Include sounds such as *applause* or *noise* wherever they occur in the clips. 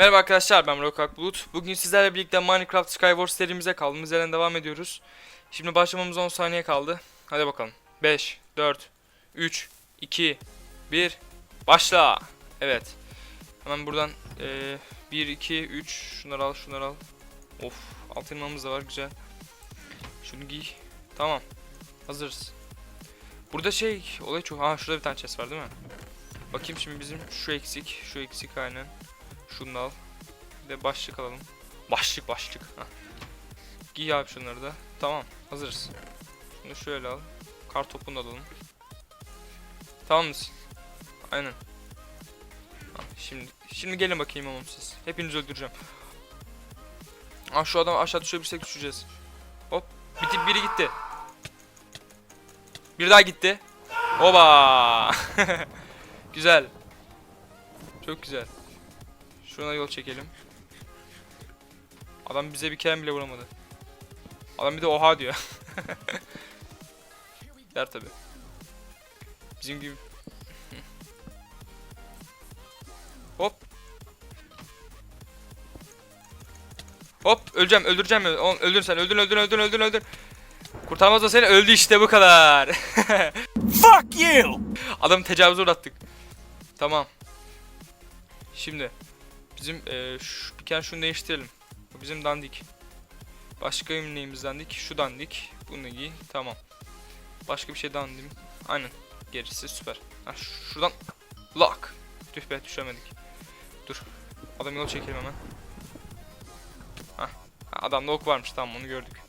Merhaba arkadaşlar ben Rokak Bulut. Bugün sizlerle birlikte Minecraft Skywars serimize kaldığımız yerden devam ediyoruz. Şimdi başlamamıza 10 saniye kaldı. Hadi bakalım. 5, 4, 3, 2, 1, başla. Evet. Hemen buradan eee 1, 2, 3 şunları al şunları al. Of altın da var güzel. Şunu giy. Tamam. Hazırız. Burada şey olay çok. Ha şurada bir tane chest var değil mi? Bakayım şimdi bizim şu eksik, şu eksik aynen. Şunu al. Bir de başlık alalım. Başlık başlık. Giy abi şunları da. Tamam hazırız. Şunu şöyle al. Kar topunu alalım. Tamam mısın? Aynen. Şimdi şimdi gelin bakayım oğlum siz. Hepinizi öldüreceğim. Ah şu adam aşağı düşebilirsek düşeceğiz. Hop. Bitip biri gitti. Bir daha gitti. Oba. *laughs* güzel. Çok güzel. Şuna yol çekelim. Adam bize bir kere bile vuramadı. Adam bir de oha diyor. *laughs* Der tabi. Bizim gibi. *laughs* Hop. Hop öleceğim öldüreceğim. Oğlum, öldür sen öldür öldür öldür öldür öldür. Kurtarmaz da seni öldü işte bu kadar. *laughs* Fuck you! Adamı tecavüz uğrattık. Tamam. Şimdi bizim eee şu, bir kere şunu değiştirelim. Bu bizim dandik. Başka neyimiz dandik? Şu dandik. Bunu giy. Tamam. Başka bir şey dandim. Aynen. Gerisi süper. Ha, şuradan lock. Tüh be düşemedik. Dur. Adam yol çekelim hemen. Hah. Ha, adamda ok varmış tamam onu gördük.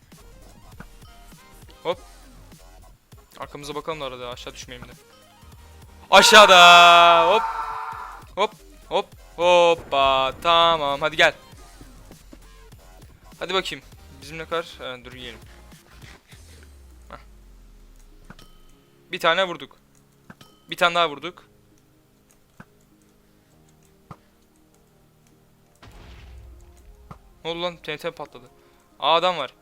Hop. Arkamıza bakalım da arada aşağı düşmeyeyim de. Aşağıda. Hop. Hop. Hop. Hoppa. Tamam. Hadi gel. Hadi bakayım. Bizim ne kadar? Ee, dur yiyelim. Heh. Bir tane vurduk. Bir tane daha vurduk. Ne oldu lan? TNT patladı. Aa adam var.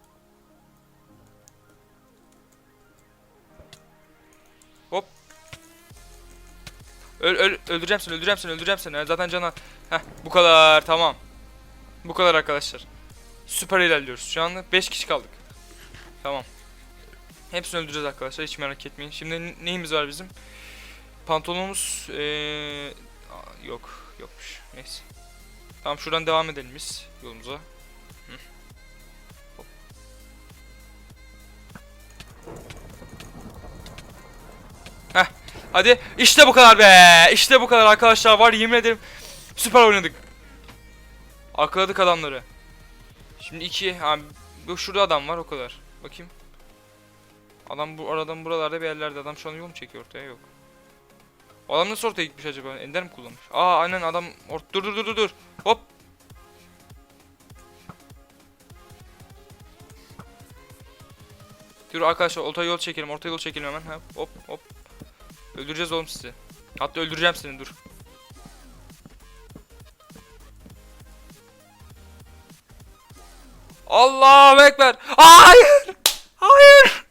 Öl, öl, öldüreceğim seni, öldüreceğim seni, öldüreceğim seni. Zaten cana... Heh, bu kadar, tamam. Bu kadar arkadaşlar. Süper ilerliyoruz. Şu anda 5 kişi kaldık. Tamam. Hepsini öldüreceğiz arkadaşlar, hiç merak etmeyin. Şimdi ne- neyimiz var bizim? Pantolonumuz... Ee... aa, Yok, yokmuş. Neyse. Tamam, şuradan devam edelim biz yolumuza. Hı. Hop. Heh, Hadi işte bu kadar be. İşte bu kadar arkadaşlar var yemin ederim. Süper oynadık. Akaladık adamları. Şimdi iki ha şurada adam var o kadar. Bakayım. Adam bu aradan buralarda bir yerlerde adam şu an yol mu çekiyor ortaya yok. O adam nasıl ortaya gitmiş acaba? Ender mi kullanmış? Aa aynen adam or dur dur dur dur dur. Hop. Dur arkadaşlar ortaya yol çekelim ortaya yol çekelim hemen. Ha, hop hop. Öldüreceğiz oğlum sizi. Hatta öldüreceğim seni dur. Allahu ekber. Hayır. Hayır.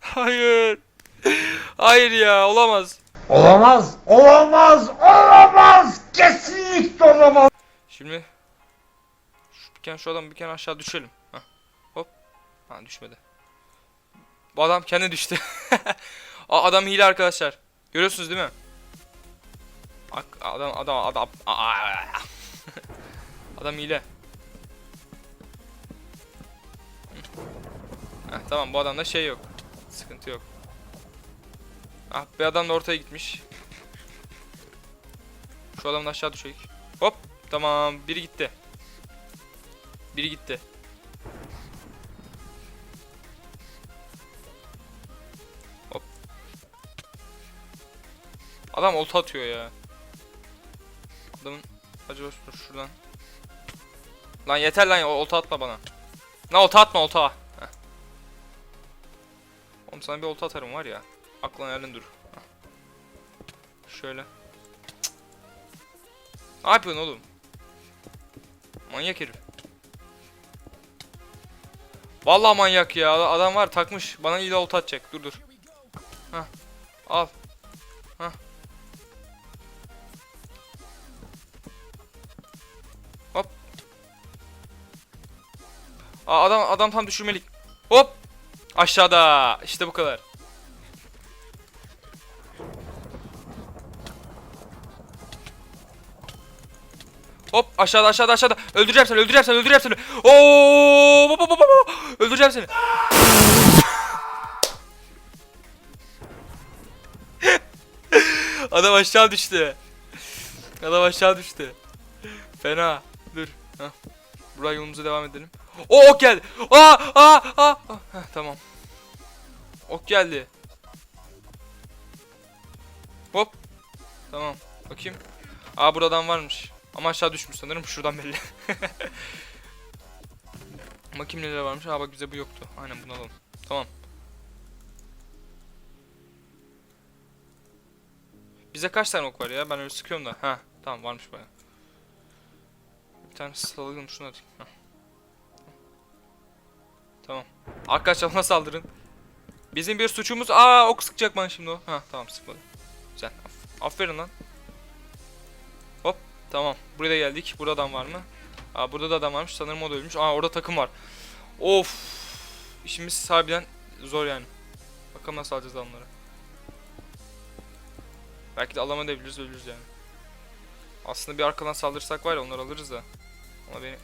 Hayır. Hayır ya olamaz. Olamaz, olamaz, olamaz, kesinlikle olamaz. Şimdi şu bir kere şu adam bir kere aşağı düşelim. Hah. Hop. Ha düşmedi. Bu adam kendi düştü. *laughs* Aa, adam hile arkadaşlar. Görüyorsunuz değil mi? Adam adam adam *laughs* adam hile. Heh, tamam bu adamda şey yok. Sıkıntı yok. Ah bir adam da ortaya gitmiş. Şu adam da aşağı düşecek. Hop tamam biri gitti. Biri gitti. Adam olta atıyor ya. Adamın acaba dur şuradan. Lan yeter lan olta atma bana. Lan olta atma. Heh. Oğlum sana bir olta atarım var ya. Aklın hayalin dur. Şöyle. Ne yapıyorsun oğlum? Manyak herif. Vallahi manyak ya. Adam var takmış. Bana illa olta atacak. Dur dur. Hah. Al. Hah. Aa, adam adam tam düşürmelik. Hop. Aşağıda. İşte bu kadar. Hop aşağıda aşağıda aşağıda. Öldüreceğim seni öldüreceğim seni öldüreceğim seni. Oo! Hop, hop, hop, hop. Öldüreceğim seni. *laughs* Adam aşağı düştü. Adam aşağı düştü. Fena. Dur. Heh. Buraya yolumuza devam edelim. O ok geldi. Aa aa aa. Heh, tamam. Ok geldi. Hop. Tamam. Bakayım. Aa buradan varmış. Ama aşağı düşmüş sanırım. Şuradan belli. *laughs* Bakayım neler varmış. Aa bak bize bu yoktu. Aynen bunu alalım. Tamam. Bize kaç tane ok var ya? Ben öyle sıkıyorum da. Ha, tamam varmış baya. Bir tane salalım şunu atayım. Heh. Tamam. Arkadaşlar ona saldırın. Bizim bir suçumuz. Aa ok sıkacak bana şimdi o. Ha tamam sıkmadı. Güzel. Af- Aferin lan. Hop tamam. Buraya geldik. Burada adam var mı? Aa burada da adam varmış. Sanırım o da ölmüş. Aa orada takım var. Of. İşimiz sahibiden zor yani. Bakalım nasıl alacağız onları. Belki de alamayabiliriz ölürüz yani. Aslında bir arkadan saldırırsak var ya onları alırız da. Ama beni...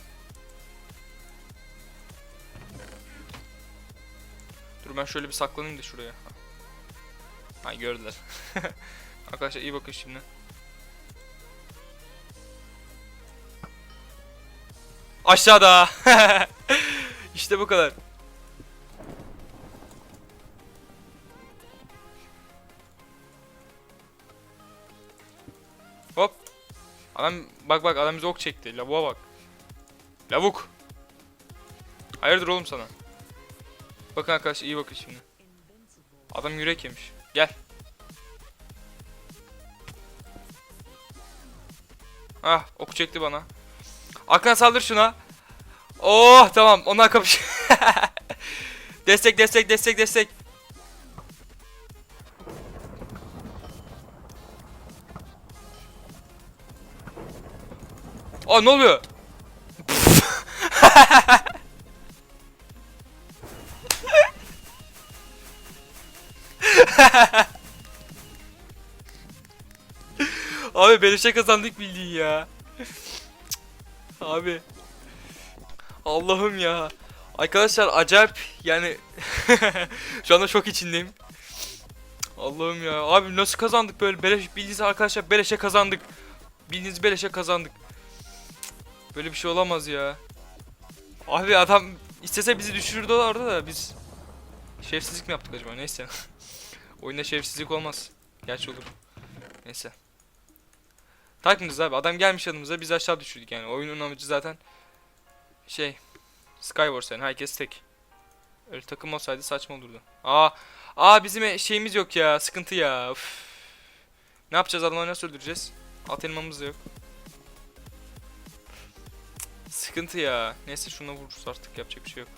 Dur ben şöyle bir saklanayım da şuraya. Ha gördüler. *laughs* Arkadaşlar iyi bakın şimdi. Aşağıda. *laughs* işte bu kadar. Hop. Adam bak bak adam bize ok çekti. Lavuğa bak. Lavuk. Hayırdır oğlum sana? Bakın arkadaşlar iyi bakın şimdi. Adam yürek yemiş. Gel. Ah ok çekti bana. Aklan saldır şuna. Oh tamam onlar kapış. *laughs* destek destek destek destek. Aa ne oluyor? Beleşe kazandık bildiğin ya. Abi. Allah'ım ya. Arkadaşlar acayip yani *laughs* şu anda şok içindeyim. Allah'ım ya. Abi nasıl kazandık böyle beleş bildiğiniz arkadaşlar beleşe kazandık. Bildiğiniz beleşe kazandık. Böyle bir şey olamaz ya. Abi adam istese bizi düşürürdü orada da biz şerefsizlik mi yaptık acaba neyse. *laughs* Oyunda şerefsizlik olmaz. Gerçi olur. Neyse. Takmıyoruz abi. Adam gelmiş yanımıza biz aşağı düşürdük yani. Oyunun amacı zaten şey Skywars yani herkes tek. Öyle takım olsaydı saçma olurdu. Aa, aa bizim e- şeyimiz yok ya. Sıkıntı ya. Üf. Ne yapacağız adamları nasıl öldüreceğiz? Alt elmamız da yok. Sıkıntı ya. Neyse şuna vururuz artık yapacak bir şey yok.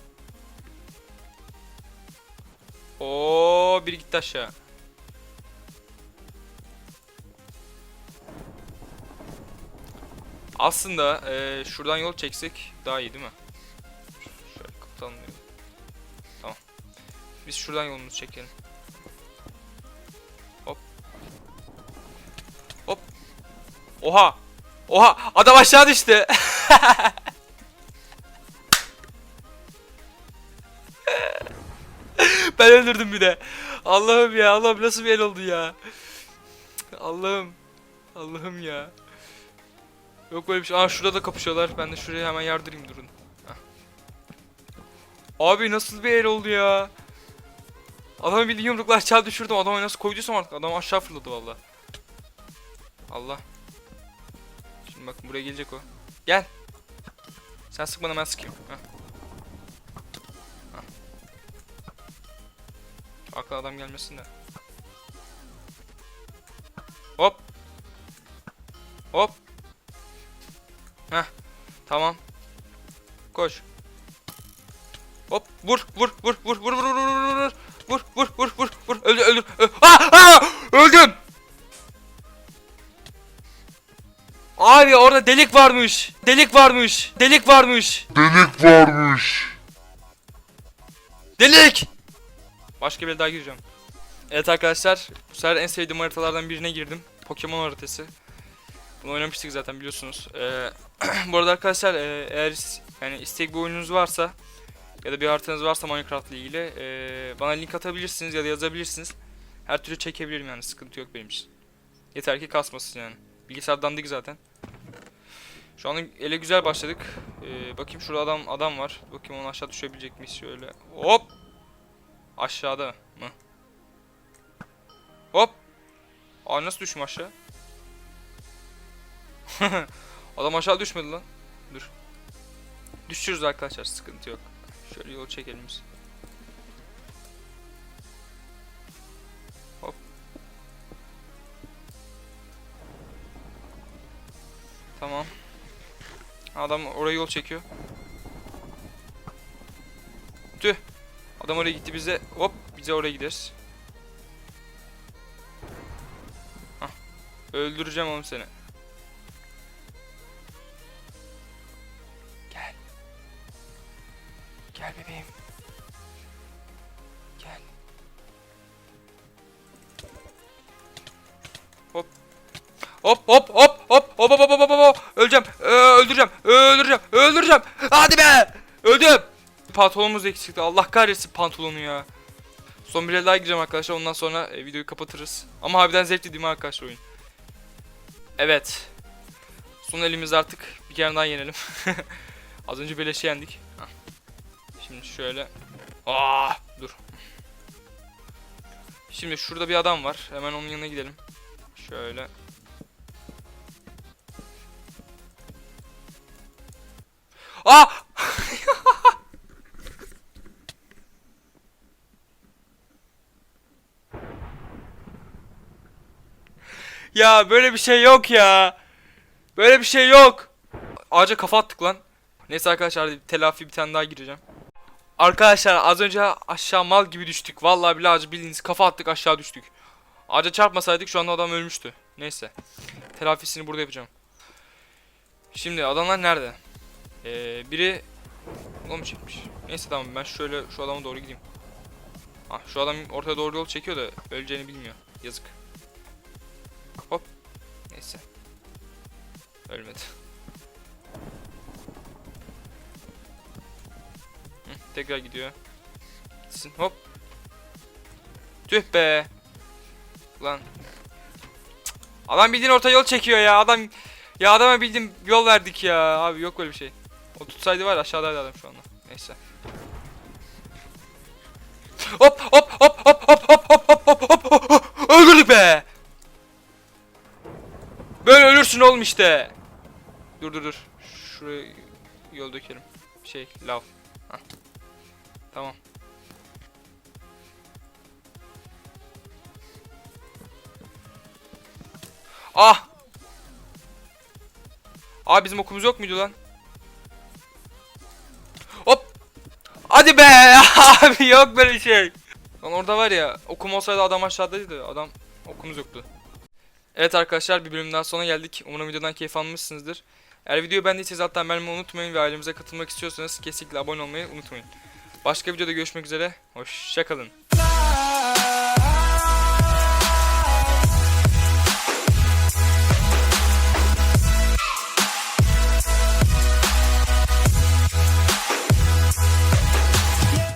Oo, biri gitti aşağı. Aslında eee, şuradan yol çeksek daha iyi değil mi? Şöyle kapatalım. Tamam. Biz şuradan yolumuzu çekelim. Hop. Hop. Oha. Oha. Adam aşağı düştü. *laughs* ben öldürdüm bir de. Allah'ım ya. Allah'ım nasıl bir el oldu ya. Allah'ım. Allah'ım ya. Yok böyle bir şey. Aa şurada da kapışıyorlar. Ben de şuraya hemen yardırayım durun. Hah. Abi nasıl bir el oldu ya? Adamı bildiğin yumrukla aşağı düşürdüm. Adamı nasıl koyduysam artık adam aşağı fırladı valla. Allah. Şimdi bakın buraya gelecek o. Gel. Sen sık bana ben sıkayım. Heh. Heh. Arkadan adam gelmesin de. Hop. Hop. Heh. Tamam. Koş. Hop vur vur vur vur vur vur vur vur vur vur vur vur vur vur öldür öldür Aa, aa, öldüm. Abi orada delik varmış. Delik varmış. Delik varmış. Delik varmış. Delik! Başka bir daha gireceğim. Evet arkadaşlar, bu sefer en sevdiğim haritalardan birine girdim. Pokemon haritası. Bunu oynamıştık zaten biliyorsunuz. Ee, *clears throat* bu arada arkadaşlar e, eğer yani istek bir oyununuz varsa ya da bir haritanız varsa Minecraft ile ilgili e, bana link atabilirsiniz ya da yazabilirsiniz. Her türlü çekebilirim yani sıkıntı yok benim için. Yeter ki kasmasın yani. Bilgisayar dandik zaten. Şu an ele güzel başladık. Ee, bakayım şurada adam adam var. Bakayım onu aşağı düşebilecek miyiz şöyle. Hop. Aşağıda mı? Hop. Aa nasıl düştüm aşağı? *laughs* adam aşağı düşmedi lan. Dur. Düşürüz arkadaşlar sıkıntı yok. Şöyle yol çekelim biz. Hop. Tamam. Adam oraya yol çekiyor. Tüh. Adam oraya gitti bize. Hop bize oraya gideriz. Hah. Öldüreceğim oğlum seni. Hop. Hop hop hop hop hop hop hop hop hop öleceğim. Ee, öldüreceğim. Öldüreceğim. Öldüreceğim. Hadi be. Öldüm. Pantolonumuz eksikti. Allah kahretsin pantolonu ya. Son bir daha gireceğim arkadaşlar. Ondan sonra e, videoyu kapatırız. Ama harbiden zevkli değil mi arkadaşlar oyun? Evet. Son elimiz artık. Bir kere daha yenelim. *laughs* Az önce beleşe yendik. Şimdi şöyle. Aa, dur. Şimdi şurada bir adam var. Hemen onun yanına gidelim şöyle Aa! *laughs* ya böyle bir şey yok ya. Böyle bir şey yok. Ağaca kafa attık lan. Neyse arkadaşlar telafi bir tane daha gireceğim. Arkadaşlar az önce aşağı mal gibi düştük. Vallahi bile ağacı bildiğiniz kafa attık aşağı düştük. Ağaca çarpmasaydık şu anda adam ölmüştü. Neyse. Telafisini burada yapacağım. Şimdi adamlar nerede? Ee, biri Yol mu çekmiş? Neyse tamam ben şöyle şu adama doğru gideyim. Ah şu adam ortaya doğru yol çekiyor da öleceğini bilmiyor. Yazık. Hop. Neyse. Ölmedi. Hı, tekrar gidiyor. Hop. Tüh be. Lan. Cık. Adam bildiğin orta yol çekiyor ya. Adam ya adama bildiğin yol verdik ya. Abi yok böyle bir şey. O tutsaydı var aşağıdaydı adam şu anda. Neyse. Hop hop hop hop hop hop hop hop hop hop hop hop Öldürdük be. Böyle ölürsün oğlum işte. Dur dur dur. Şuraya yol dökerim. Şey lav. Tamam. Ah! Abi bizim okumuz yok muydu lan? Hop. Hadi be *laughs* abi yok böyle şey. Lan orada var ya okum olsaydı adam aşağıdaydı adam okumuz yoktu. Evet arkadaşlar bir bölüm daha sona geldik. Umarım videodan keyif almışsınızdır. Eğer videoyu beğendiyseniz hatta beğenmeyi unutmayın ve ailemize katılmak istiyorsanız kesinlikle abone olmayı unutmayın. Başka videoda görüşmek üzere. Hoşçakalın.